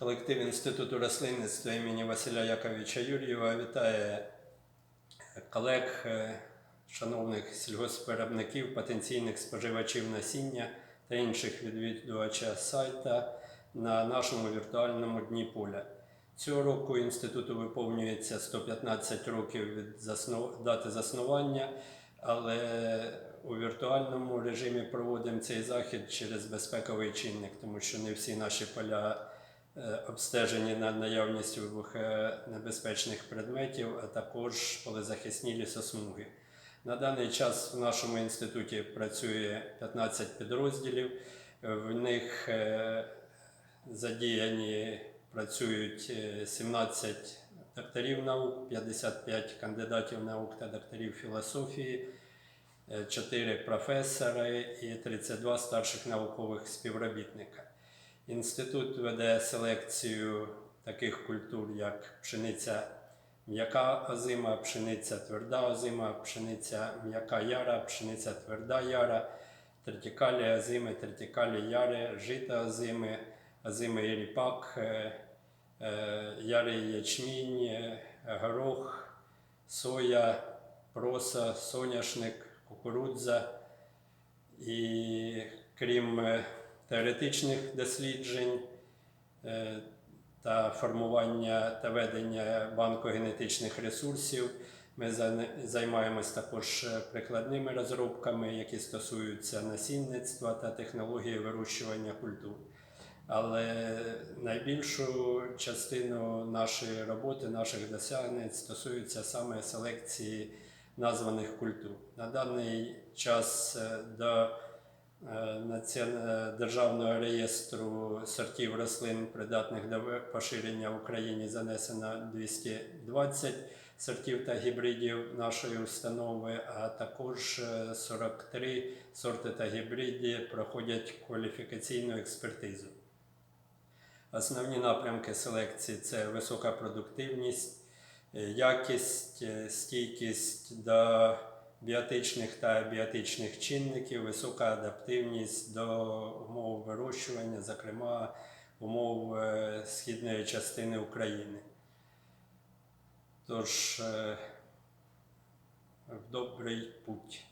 Колектив Інституту рослинництва імені Василя Яковича Юр'єва вітає колег, е, шановних сільгоспвиробників, потенційних споживачів насіння та інших відвідувачів сайта на нашому віртуальному дні поля. Цього року інституту виповнюється 115 років від заснов... дати заснування, але у віртуальному режимі проводимо цей захід через безпековий чинник, тому що не всі наші поля е, обстежені на наявність вибухонебезпечних предметів, а також полезахисні лісосмуги. На даний час в нашому інституті працює 15 підрозділів. В них е, задіяні працюють е, 17 докторів наук, 55 кандидатів наук та докторів філософії, 4 професори і 32 старших наукових співробітника. Інститут веде селекцію таких культур, як пшениця м'яка озима, пшениця тверда озима, пшениця м'яка яра, пшениця тверда яра, тертикалі озими, тертикалі яри, жита озими, озими ріпак, е, е, ярий ячмінь, е, горох, соя, проса, соняшник, кукурудза. І крім теоретичних досліджень е, та формування та ведення банку генетичних ресурсів, ми за- займаємось також е, прикладними розробками, які стосуються насінництва та технології вирощування культур. Але найбільшу частину нашої роботи, наших досягнень стосується саме селекції названих культур. На даний час е, до Державного реєстру сортів рослин, придатних до поширення в Україні, занесено 220 сортів та гібридів нашої установи, а також е, 43 сорти та гібриди проходять кваліфікаційну експертизу. Основні напрямки селекції це висока продуктивність, е, якість, е, стійкість до біотичних та біотичних чинників, висока адаптивність до умов вирощування, зокрема умов е, східної частини України. Тож, е, в добрий путь.